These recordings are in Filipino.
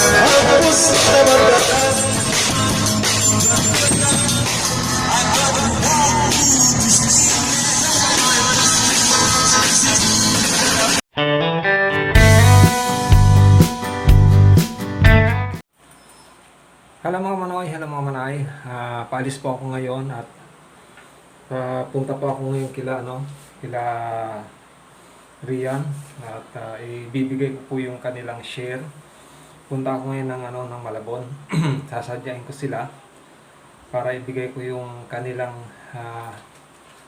Hello mga manay, hello mga manay. Ah, paalis po ako ngayon at ah, punta po ako ngayon kila ano, kila Rian at ah, ibibigay ko po yung kanilang share. Punta ako ngayon ng ano ng Malabon. Sasadyain ko sila para ibigay ko yung kanilang ah,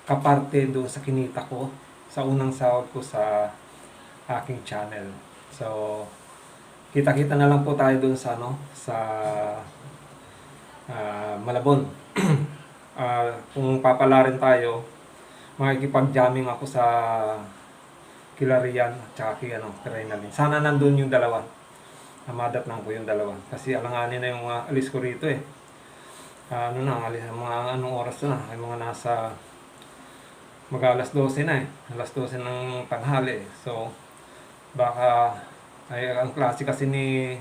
kaparte doon sa kinita ko sa unang sahod ko sa aking channel. So, kita-kita na lang po tayo doon sa ano sa ah, Malabon. Ah, kung papalarin tayo, makikipag-jamming ako sa Kilarian at saka kay ano, Renalyn. Sana nandun yung dalawa. Amadat lang po yung dalawa. Kasi alanganin na yung ah, alis ko rito eh. Ah, ano na, alis, mga anong oras na, ay mga nasa mag alas 12 na eh. Alas 12 ng tanghali eh. So, baka ay ang klase kasi ni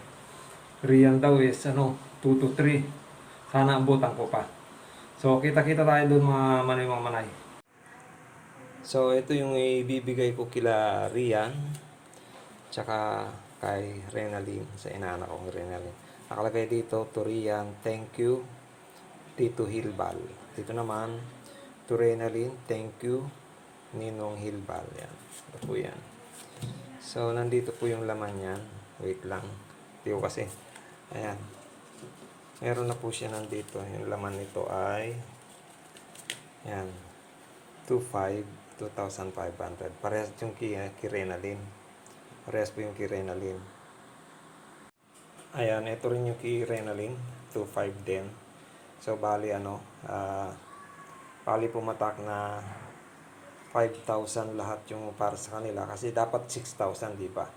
Rian daw is ano 2 to 3 sana abutan ko pa so kita-kita tayo doon mga manay mga manay so ito yung ibibigay ko kila Rian tsaka kay Renalyn sa inana kong Renalyn nakalagay dito to Rian thank you Tito Hilbal dito naman to Renalyn thank you Ninong Hilbal yan ito po yan So, nandito po yung laman yan. Wait lang. Tiyo kasi. Ayan. Meron na po siya nandito. Yung laman nito ay yan. 2,500, 2,500. Parehas yung kay Renalyn. Parehas po yung kay Renalyn. Ayan, ito rin yung Renalyn. 2,500 din. So, bali ano, ah, bali pumatak na 5,000 lahat yung para sa kanila kasi dapat 6,000 di ba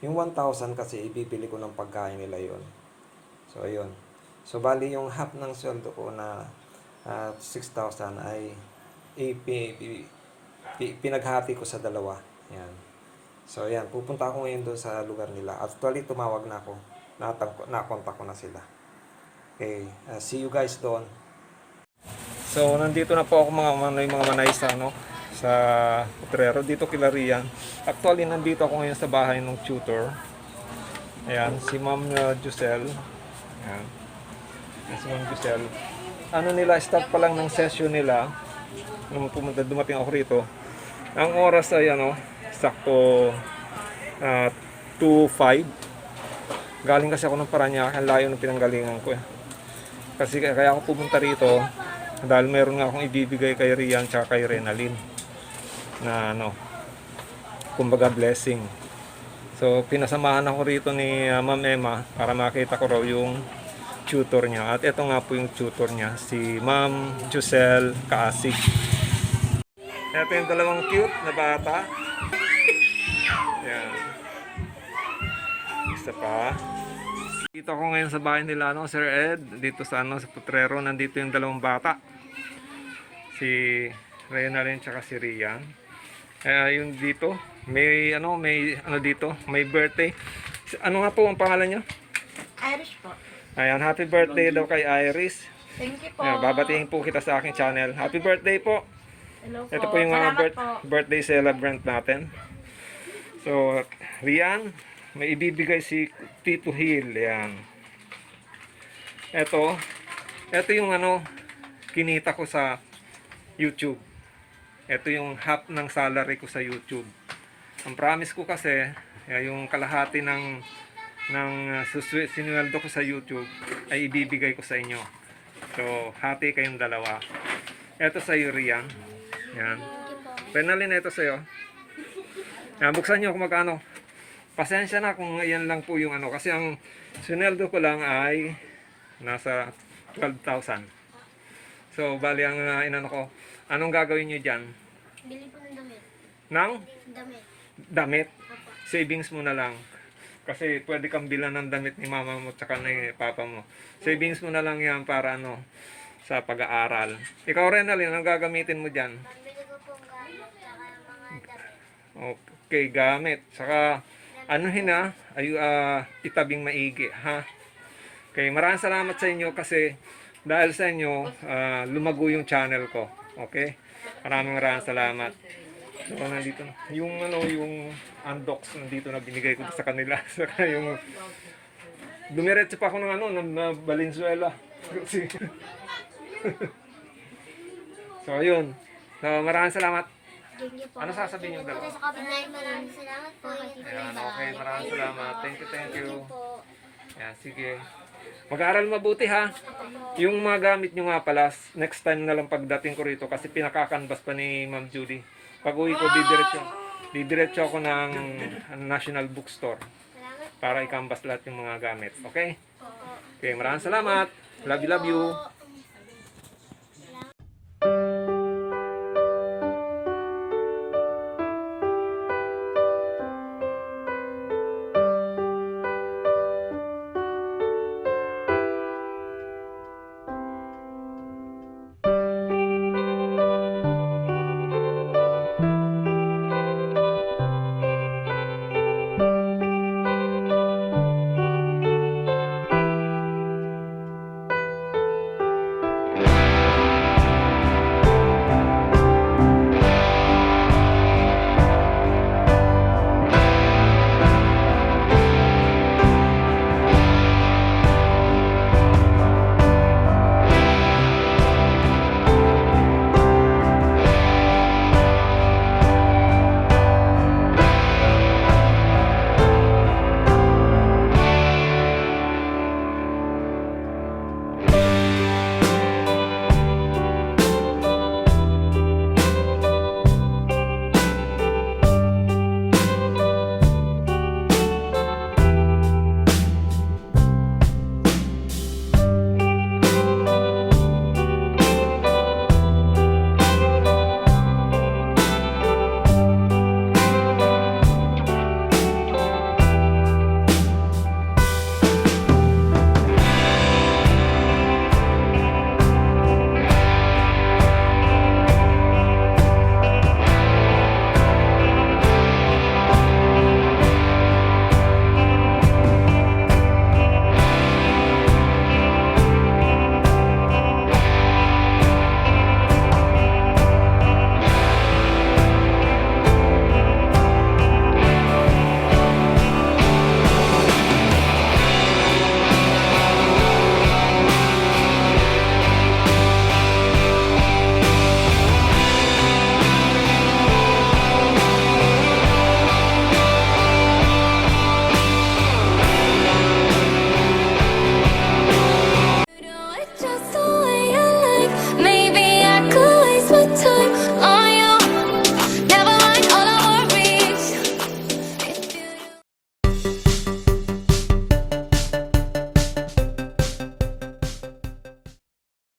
yung 1,000 kasi ibibili ko ng pagkain nila yon so ayun so bali yung half ng sweldo ko na ah, 6,000 ay ipi, ipi- pi- pinaghati ko sa dalawa yan so ayan pupunta ako ngayon doon sa lugar nila actually tumawag na ako nakontak ko na sila okay ah, see you guys doon So, nandito na po ako mga manay, mga manay sa, ano, sa Potrero. Dito kila Rian. Actually, nandito ako ngayon sa bahay ng tutor. Ayan, si Ma'am uh, Jusel. Ayan. Si Ma'am Jusel. Ano nila, start pa lang ng session nila. Nung pumunta, dumating ako rito. Ang oras ay, ano, sakto uh, 2.5. Galing kasi ako ng Paranaque. Ang layo ng pinanggalingan ko eh. Kasi kaya ako pumunta rito dahil meron nga akong ibibigay kay Rian tsaka kay Renalyn na ano kumbaga blessing so pinasamahan ako rito ni uh, Ma'am Emma para makita ko raw yung tutor niya at ito nga po yung tutor niya si Ma'am Jusel Kaasig ito yung dalawang cute na bata isa pa dito ako ngayon sa bahay nila no, Sir Ed, dito sa ano sa Putrero, nandito yung dalawang bata. Si Rena rin tsaka si Rian. Kaya yung dito, may ano, may ano dito, may birthday. Ano nga po ang pangalan niyo? Irish po. Ayan, happy birthday daw kay Iris. Thank you po. Ayan, babatiin po kita sa aking channel. Happy birthday po. Hello po. Ito po yung mga Salamat birth- po. birthday celebrant natin. So, Rian, may ibibigay si Tito Hill. Yan. Ito, ito yung ano, kinita ko sa YouTube. Ito yung half ng salary ko sa YouTube. Ang promise ko kasi, eh, yung kalahati ng ng uh, sinuweldo ko sa YouTube ay ibibigay ko sa inyo. So, hati kayong dalawa. Ito sa iyo, Rian. Yan. Penalin ito sa iyo. Yan, buksan niyo kung magkano. Pasensya na kung yan lang po yung ano. Kasi ang sineldo ko lang ay nasa 12,000. So, bali ang uh, inano ko. Anong gagawin niyo dyan? Bili po ng damit. Nang Damit. damit. Savings mo na lang. Kasi pwede kang bilan ng damit ni mama mo tsaka ni papa mo. Savings mo na lang yan para ano, sa pag-aaral. Ikaw rin, Alin, anong gagamitin mo dyan? Pambili ko po gamit. Tsaka mga damit. Okay, gamit. Saka, ano na, ay, ah, itabing maigi, ha? Okay, maraming salamat sa inyo kasi dahil sa inyo, ah, lumago yung channel ko. Okay? Maraming maraming salamat. So, nandito na. Yung ano, yung undox nandito na binigay ko sa kanila. Saka yung dumiretso pa ako ng ano, ng na Valenzuela. So, yun. So, maraming salamat. Ano sasabihin yung dalawa? Kapitbahay, maraming salamat po. Ayan, okay. Maraming salamat. Thank you, thank you. Ayan, sige. Mag-aaral mabuti ha. Yung mga gamit nyo nga pala, next time na lang pagdating ko rito kasi pinakakanvas pa ni Ma'am Judy. Pag uwi ko, didiretso, didiretso ako ng National Bookstore para i-canvas lahat yung mga gamit. Okay? Okay, maraming salamat. Love you, love you.